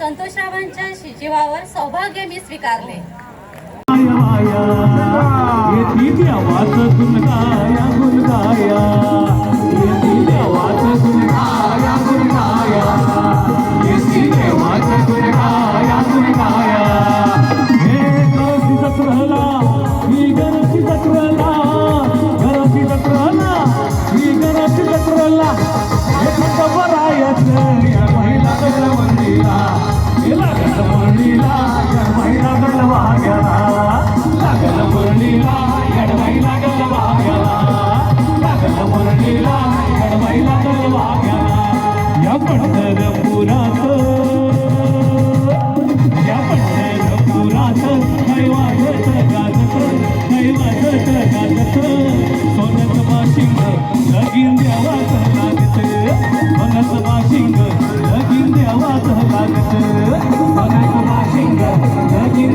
संतोषरावांच्या जीवावर सौभाग्य मी स्वीकारले. वाया येती देवाच गुणगाया गुणगाया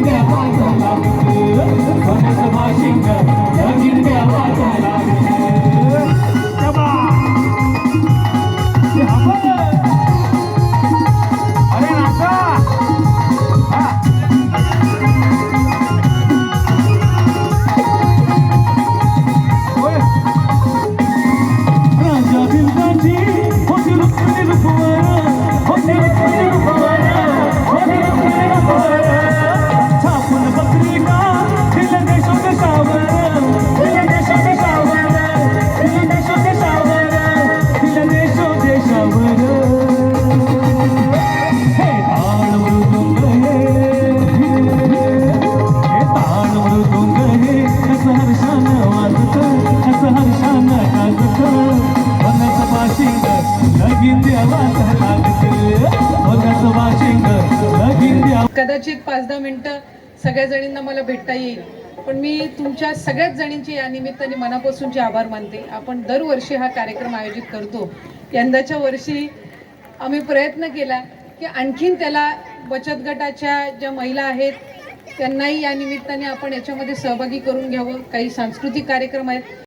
Yeah, कदाचित पाच दहा मिनटं सगळ्या जणींना मला भेटता येईल. पण मी तुमच्या सगळ्याच जणींची या निमित्ताने मनापासूनचे आभार मानते आपण दरवर्षी हा कार्यक्रम आयोजित करतो. यंदाच्या वर्षी आम्ही प्रयत्न केला की आणखीन त्याला बचत गटाच्या ज्या महिला आहेत त्यांनाही या निमित्ताने आपण याच्यामध्ये सहभागी करून घ्यावं. काही सांस्कृतिक कार्यक्रम आहेत.